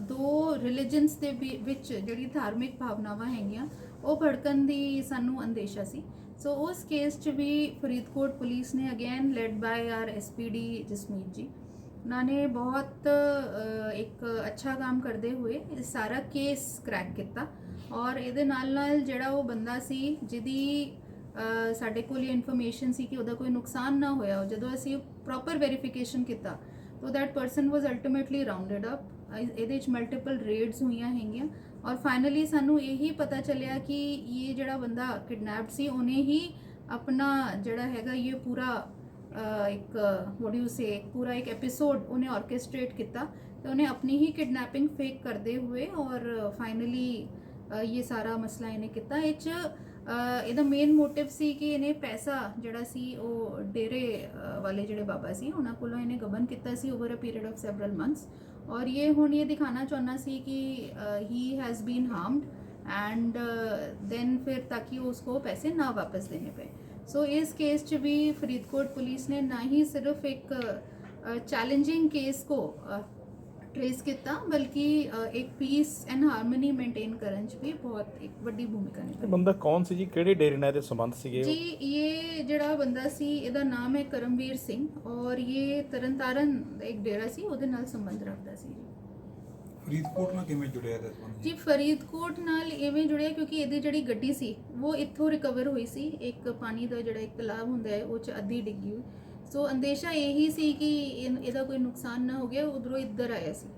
ਦੋ ਰਿਲੀਜੀਅਨਸ ਦੇ ਵੀ- ਵਿੱਚ ਜਿਹੜੀ ਧਾਰਮਿਕ ਭਾਵਨਾਵਾਂ ਹੈਗੀਆਂ, ਉਹ ਭੜਕਣ ਦੀ ਸਾਨੂੰ ਅੰਦੇਸ਼ਾ ਸੀ। ਸੋ ਉਸ ਕੇਸ 'ਚ ਵੀ ਫਰੀਦਕੋਟ ਪੁਲਿਸ ਨੇ again led by R SPD Jasmeet ji, ਉਹਨਾਂ ਨੇ ਬਹੁਤ ਇੱਕ ਅੱਛਾ ਕੰਮ ਕਰਦੇ ਹੋਏ ਸਾਰਾ ਕੇਸ ਕ੍ਰੈਕ ਕੀਤਾ। ਔਰ ਇਹਦੇ ਨਾਲ ਨਾਲ ਜਿਹੜਾ ਉਹ ਬੰਦਾ ਸੀ, ਜਿਹਦੀ ਸਾਡੇ ਕੋਲ ਇਹ ਇਨਫੋਰਮੇਸ਼ਨ ਸੀ ਕਿ ਉਹਦਾ ਕੋਈ ਨੁਕਸਾਨ ਨਾ ਹੋਇਆ, ਜਦੋਂ ਅਸੀਂ ਪ੍ਰੋਪਰ ਵੈਰੀਫਿਕੇਸ਼ਨ ਕੀਤਾ ਤੋ that person was ultimately rounded up ਇਹਦੇ ਵਿੱਚ ਮਲਟੀਪਲ ਰੇਡਸ ਹੋਈਆਂ ਹੈਗੀਆਂ। ਔਰ ਫਾਈਨਲੀ ਸਾਨੂੰ ਇਹੀ ਪਤਾ ਚੱਲਿਆ ਕਿ ਇਹ ਜਿਹੜਾ ਬੰਦਾ ਕਿਡਨੈਪਡ ਸੀ, ਉਹਨੇ ਹੀ ਆਪਣਾ ਜਿਹੜਾ ਹੈਗਾ ਇਹ ਪੂਰਾ ਇੱਕ ਵਾਟ ਯੂ ਸੇ ਪੂਰਾ ਇੱਕ ਐਪੀਸੋਡ ਉਹਨੇ ਆਰਕੈਸਟ੍ਰੇਟ ਕੀਤਾ। ਤੇ ਉਹਨੇ ਆਪਣੀ ਹੀ ਕਿਡਨੈਪਿੰਗ ਫੇਕ ਕਰਦੇ ਹੋਏ ਔਰ ਫਾਈਨਲੀ ਇਹ ਸਾਰਾ ਮਸਲਾ ਇਹਨੇ ਕੀਤਾ। ਇਹ ਚ ਇਹਦਾ ਮੇਨ ਮੋਟਿਵ ਸੀ ਕਿ ਇਹਨੇ ਪੈਸਾ ਜਿਹੜਾ ਸੀ ਉਹ ਡੇਰੇ ਅ, ਵਾਲੇ ਜਿਹੜੇ ਬਾਬਾ ਸੀ ਉਹਨਾਂ ਕੋਲੋਂ ਇਹਨੇ ਗਬਨ ਕੀਤਾ ਸੀ over a period of several months ਔਰ ਇਹ ਹੁਣ ਇਹ ਦਿਖਾਣਾ ਚਾਹੁੰਦਾ ਸੀ ਕਿ he has been harmed and then ਫਿਰ ਤਾकि ਉਸਕੋ ਪੈਸੇ ਨਾ ਵਾਪਸ ਦੇਣੇ ਪਏ। ਸੋ ਇਸ ਕੇਸ 'ਚ ਵੀ ਫਰੀਦਕੋਟ ਪੁਲਿਸ ਨੇ ਨਾ ਹੀ ਸਿਰਫ ਇੱਕ ਚੈਲੰਜਿੰਗ ਕੇਸ ਕੋ ਟ੍ਰੇਸ ਕੀਤਾ ਬਲਕਿ ਇੱਕ ਪੀਸ ਐਂਡ ਹਾਰਮਨੀ ਮੇਨਟੇਨ ਕਰਨ 'ਚ ਵੀ ਬਹੁਤ ਇੱਕ ਵੱਡੀ ਭੂਮਿਕਾ ਇਹ ਨਿਭਾਈ ਬੰਦਾ ਕੌਣ ਸੀ ਜੀ ਕਿਹੜੇ ਡੇਰੇ ਨਾਲ ਇਹਦੇ ਸੰਬੰਧ ਸੀਗੇ ਜੀ ਇਹ ਜਿਹੜਾ ਬੰਦਾ ਸੀ ਇਹਦਾ ਨਾਮ ਹੈ ਕਰਮਵੀਰ ਸਿੰਘ ਔਰ ਇਹ ਤਰਨਤਾਰਨ ਦਾ ਇੱਕ ਡੇਰਾ ਸੀ ਉਹਦੇ ਨਾਲ ਸੰਬੰਧ ਰੱਖਦਾ ਸੀ ਜੀ ਫਰੀਦਕੋਟ ਨਾਲ ਕਿਵੇਂ ਜੁੜਿਆ ਇਹਦਾ ਸੰਬੰਧ? ਜੀ ਫਰੀਦਕੋਟ ਨਾਲ ਇਵੇਂ ਜੁੜਿਆ ਕਿਉਂਕਿ ਇਹਦੀ ਜਿਹੜੀ ਗੱਡੀ ਸੀ ਉਹ ਇੱਥੋਂ ਰਿਕਵਰ ਹੋਈ ਸੀ। ਇੱਕ ਪਾਣੀ ਦਾ ਜਿਹੜਾ ਇੱਕ ਤਲਾਬ ਹੁੰਦਾ ਹੈ ਉਹ ਚ ਅੱਧੀ ਡਿੱਗੀ ਹੋਈ। ਸੋ ਅੰਦੇਸ਼ਾ ਇਹੀ ਸੀ ਕਿ ਇਨ- ਇਹਦਾ ਕੋਈ ਨੁਕਸਾਨ ਨਾ ਹੋ ਗਿਆ, ਉਧਰੋਂ ਇੱਧਰ ਆਇਆ ਸੀ।